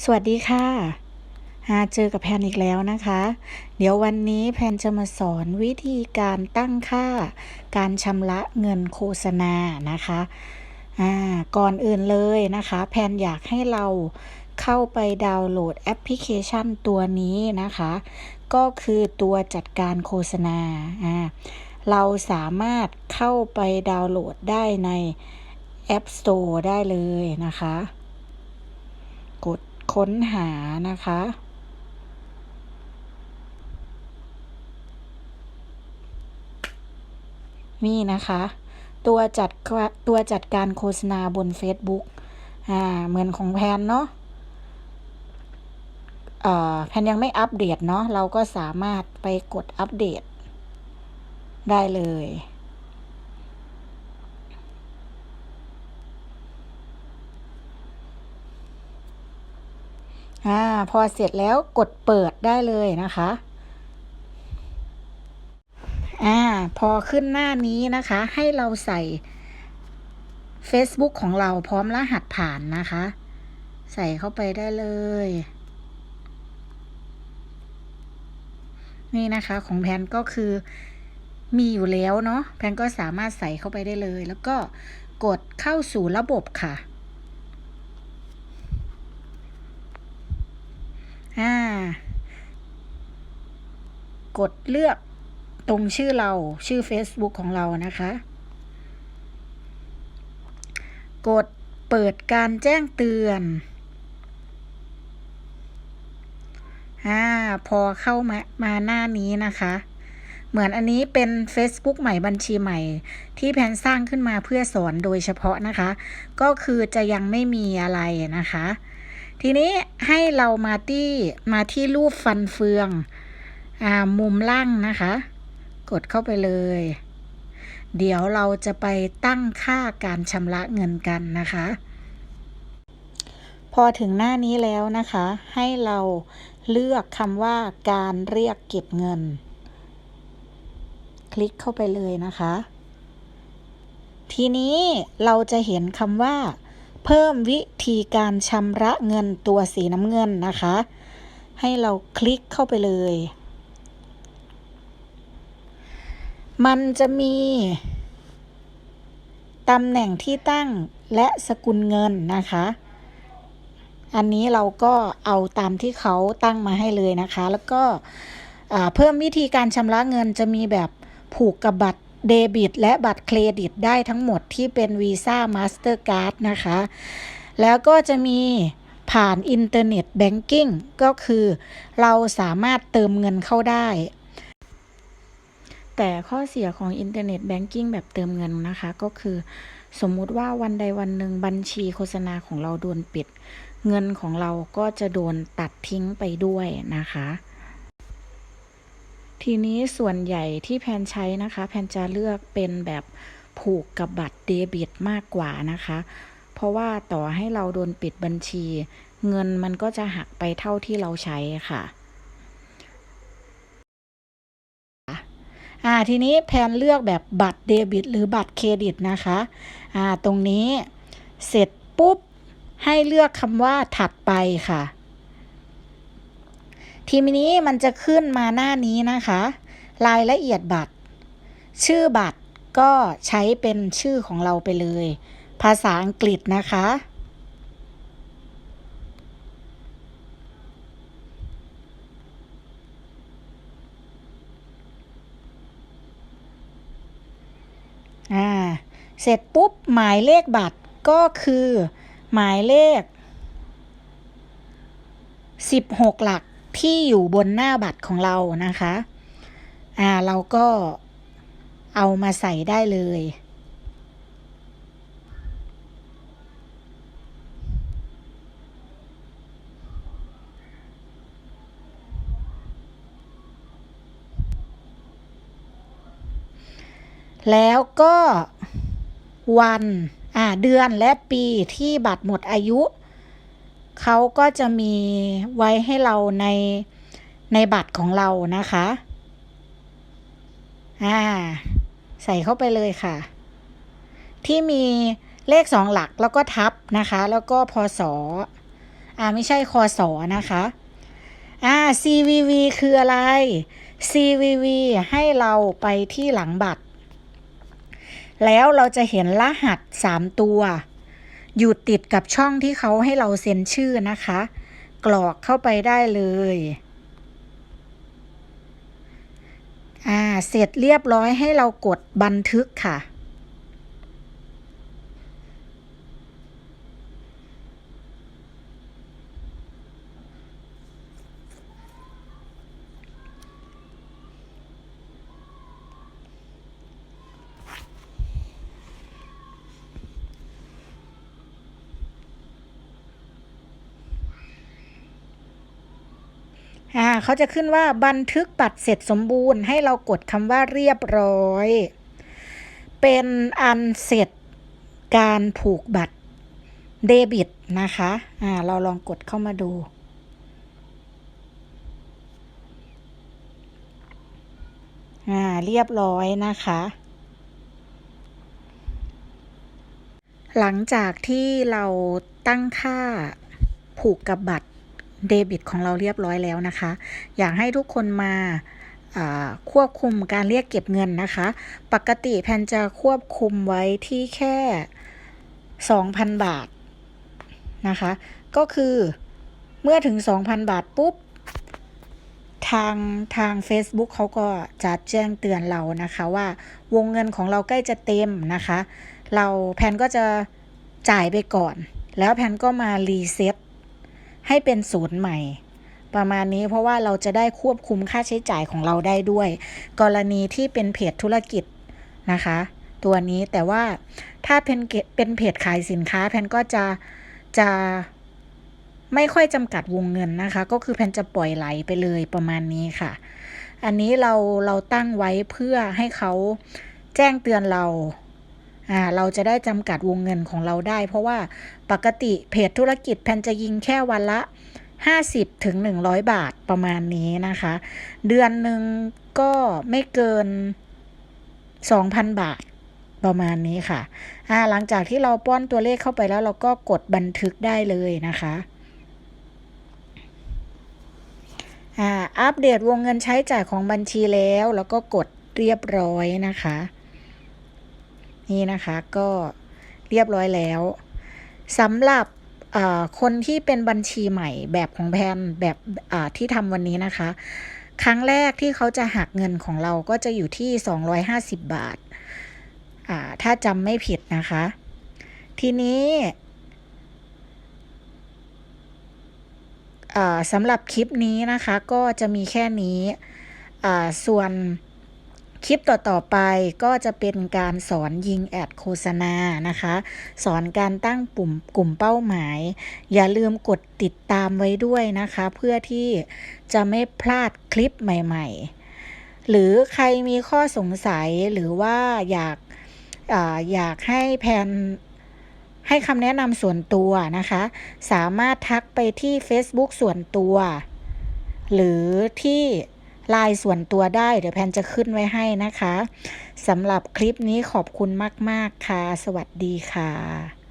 สวัสดีค่ะหาเจอกับแพนอีกแล้วนะคะ เดี๋ยววันนี้แพนจะมาสอนวิธีการตั้งค่า การชำระเงินโฆษณานะคะอ่าก่อนอื่นเลยนะคะ แพนอยากให้เราเข้าไปดาวน์โหลดแอปพลิเคชันตัวนี้นะคะ ก็คือตัวจัดการโฆษณาอ่าเราสามารถเข้าไปดาวน์โหลดได้ใน App Store ได้เลยนะคะ กด ค้นหานะคะ นี่นะคะ ตัวจัดตัวจัดการโฆษณาบน Facebook อ่า เหมือนของแพนเนาะแพนยังไม่อัปเดตเนาะเราก็สามารถไปกดอัปเดตได้เลย อ่าพอเสร็จแล้วกดเปิดได้เลยนะคะอ่าพอขึ้นหน้านี้นะคะ ให้เราใส่ Facebook ของเราพร้อมรหัสผ่านนะคะ ใส่เข้าไปได้เลย นี่นะคะของแพนก็คือมีอยู่แล้วเนาะแพนก็สามารถใส่เข้าไปได้เลย แล้วก็กดเข้าสู่ระบบค่ะ อ่ากดเลือกตรงชื่อเราชื่อ Facebook ของเรานะคะ กดเปิดการแจ้งเตือนอ่าพอเข้ามามาหน้านี้นะคะ เหมือนอันนี้เป็น Facebook ใหม่บัญชีใหม่ ที่แพนสร้างขึ้นมาเพื่อสอนโดยเฉพาะนะคะ ก็คือจะยังไม่มีอะไรนะคะ ทีนี้ให้เรามาที่มาที่รูปฟันเฟืองอ่ามุมล่างนะคะ กดเข้าไปเลย เดี๋ยวเราจะไปตั้งค่าการชำระเงินกันนะคะ พอถึงหน้านี้แล้วนะคะ ให้เราเลือกคำว่าการเรียกเก็บเงิน คลิกเข้าไปเลยนะคะ ทีนี้เราจะเห็นคำว่า เพิ่มวิธีการชำระเงินตัวสีน้ำเงินนะคะ ให้เราคลิกเข้าไปเลย มันจะมีตำแหน่งที่ตั้งและสกุลเงินนะคะ อันนี้เราก็เอาตามที่เขาตั้งมาให้เลยนะคะ แล้วก็เพิ่มวิธีการชำระเงินจะมีแบบผูกกับบัตร เดบิต และบัตรเครดิตได้ทั้งหมดที่เป็นวีซ่ามาสเตอร์การ์ดนะคะ แล้วก็จะมีผ่านอินเทอร์เน็ตแบงกิ้งก็คือเราสามารถเติมเงินเข้าได้ แต่ข้อเสียของอินเทอร์เน็ตแบงกิ้งแบบเติมเงินนะคะ ก็คือสมมุติว่าวันใดวันหนึ่งบัญชีโฆษณาของเราโดนปิด เงินของเราก็จะโดนตัดทิ้งไปด้วยนะคะ ทีนี้ส่วนใหญ่ที่แพนใช้นะคะ แพนจะเลือกเป็นแบบผูกกับบัตรเดบิตมากกว่านะคะ เพราะว่าต่อให้เราโดนปิดบัญชี เงินมันก็จะหักไปเท่าที่เราใช้ค่ะอ่าทีนี้แพนเลือกแบบบัตรเดบิต หรือบัตรเครดิตนะคะอ่าตรงนี้เสร็จปุ๊บให้เลือกคำว่าถัดไปค่ะ ทีนี้มันจะขึ้นมาหน้านี้นะคะ รายละเอียดบัตร ชื่อบัตรก็ใช้เป็นชื่อของเราไปเลย ภาษาอังกฤษนะคะ อ่า เสร็จปุ๊บหมายเลขบัตรก็คือหมายเลข 16 หลัก ที่อยู่บนหน้าบัตรของเรานะคะ อ่าเราก็เอามาใส่ได้เลย แล้วก็วัน อ่า เดือนและปีที่บัตรหมดอายุ เขาก็จะมีไว้ให้เราในในบัตรของเรานะคะ อ่า ใส่เข้าไปเลยค่ะ ที่มีเลขสองหลักแล้วก็ทับนะคะ แล้วก็พศอ่าไม่ใช่คอสอนะคะอ่า CVV คืออะไร CVV ให้เราไปที่หลังบัตร แล้วเราจะเห็นรหัส 3 ตัว อยู่ติดกับช่องที่เขาให้เราเซ็นชื่อนะคะ กรอกเข้าไปได้เลยอ่าเสร็จเรียบร้อยให้เรากดบันทึกค่ะ อ่าเขาจะขึ้นว่าบันทึกบัตรเสร็จสมบูรณ์ ให้เรากดคำว่าเรียบร้อย เป็นอันเสร็จการผูกบัตรเดบิตนะคะอ่าเราลองกดเข้ามาดู อ่าเรียบร้อยนะคะ หลังจากที่เราตั้งค่าผูกกับบัตร เดบิตของเราเรียบร้อยแล้วนะคะ อยากให้ทุกคนมาควบคุมการเรียกเก็บเงินนะคะ ปกติแพนจะควบคุมไว้ที่แค่ 2,000 บาทนะคะ ก็คือเมื่อถึง 2,000 บาทปุ๊บ ทางทาง Facebook เขาก็จะแจ้งเตือนเรานะคะว่าวงเงินของเราใกล้จะเต็มนะคะ เราแพนก็จะจ่ายไปก่อน แล้วแพนก็มารีเซ็ต ให้เป็นศูนย์ใหม่ ประมาณนี้เพราะว่าเราจะได้ควบคุมค่าใช้จ่ายของเราได้ด้วย กรณีที่เป็นเพจธุรกิจนะคะ ตัวนี้แต่ว่าถ้าเป็นเป็นเพจขายสินค้าแพนก็จะจะไม่ค่อยจำกัดวงเงินนะคะ ก็คือแพนจะปล่อยไหลไปเลยประมาณนี้ค่ะ อันนี้เราเราตั้งไว้เพื่อให้เขาแจ้งเตือนเรา อ่าเราจะได้จำกัดวงเงินของเราได้ เพราะว่าปกติเพจธุรกิจแพนจะยิงแค่วันละ 50ถึง100 บาทประมาณนี้นะคะ เดือนหนึ่งก็ไม่เกิน 2,000 บาทประมาณนี้ค่ะ อ่า หลังจากที่เราป้อนตัวเลขเข้าไปแล้วเราก็กดบันทึกได้เลยนะคะ อ่า อัปเดตวงเงินใช้จ่ายของบัญชีแล้ว แล้วก็กดเรียบร้อยนะคะ นี่นะคะก็เรียบร้อยแล้วสำหรับคนที่เป็นบัญชีใหม่แบบของแพนแบบที่ทำวันนี้นะคะ ครั้งแรกที่เขาจะหักเงินของเราก็จะอยู่ที่ 250 บาทถ้าจำไม่ผิดนะคะ ทีนี้สำหรับคลิปนี้นะคะก็จะมีแค่นี้ส่วน คลิปต่อๆไปก็จะเป็นการสอนยิงแอดโฆษณานะคะ สอนการตั้งปุ่มกลุ่มเป้าหมาย อย่าลืมกดติดตามไว้ด้วยนะคะ เพื่อที่จะไม่พลาดคลิปใหม่ ๆ หรือใครมีข้อสงสัยหรือว่าอยากออยากให้แพนให้คำแนะนำส่วนตัวนะคะ สามารถทักไปที่ Facebook ส่วนตัว หรือที่ ไลน์ส่วนตัวได้ เดี๋ยวแพนจะขึ้นไว้ให้นะคะสำหรับคลิปนี้ขอบคุณมาก ๆ ค่ะ สวัสดีค่ะ